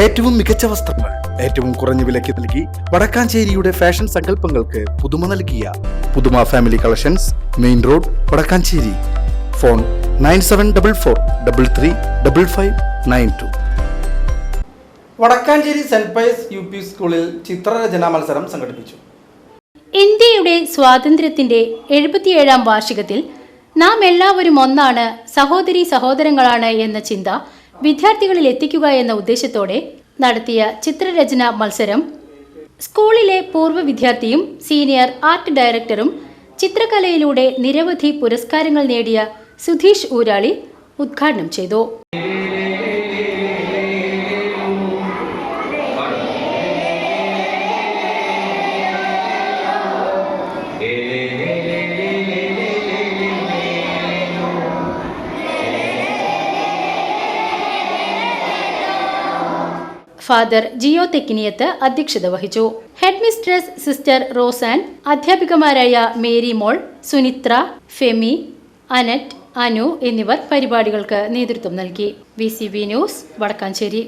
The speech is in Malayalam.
ഏറ്റവും മികച്ച വസ്ത്രങ്ങൾ ഏറ്റവും കുറഞ്ഞ വിലയ്ക്ക് നൽകി വടക്കാഞ്ചേരിയുടെ ഫാഷൻ സങ്കല്പങ്ങൾക്ക് പുതുമ നൽകിയ പുതുമ family collections main road Vadakkanchery. Phone nine seven double four double three double five nine two. Vadakkanchery saint Pius U P സ്കൂളിൽ ചിത്രരചനാ മത്സരം സംഘടിപ്പിച്ചു. ഇന്ത്യയുടെ സ്വാതന്ത്ര്യത്തിന്റെ എഴുപത്തിയേഴാം വാർഷികത്തിൽ നാം എല്ലാവരും ഒന്നാണ് സഹോദരി സഹോദരങ്ങളാണ് എന്ന ചിന്ത വിദ്യാർത്ഥികളിൽ എത്തിക്കുക എന്ന ഉദ്ദേശത്തോടെ നടത്തിയ ചിത്രരചന മത്സരം. സ്കൂളിലെ പൂർവ വിദ്യാർത്ഥിയും സീനിയർ ആർട്ട് ഡയറക്ടറും ചിത്രകലയിലൂടെ നിരവധി പുരസ്കാരങ്ങൾ നേടിയ സുധീഷ് ഊരാളി ഉദ്ഘാടനം ചെയ്തു. ഫാദർ ജിയോ തെക്കിനിയത്ത് അധ്യക്ഷത വഹിച്ചു. ഹെഡ് മിസ്ട്രസ് സിസ്റ്റർ റോസാൻ അധ്യാപികമാരായ മേരി മോൾ സുനിത്ര ഫെമി അനറ്റ് അനു എന്നിവർ പരിപാടികൾക്ക് നേതൃത്വം നൽകി. V news Vadakkanchery.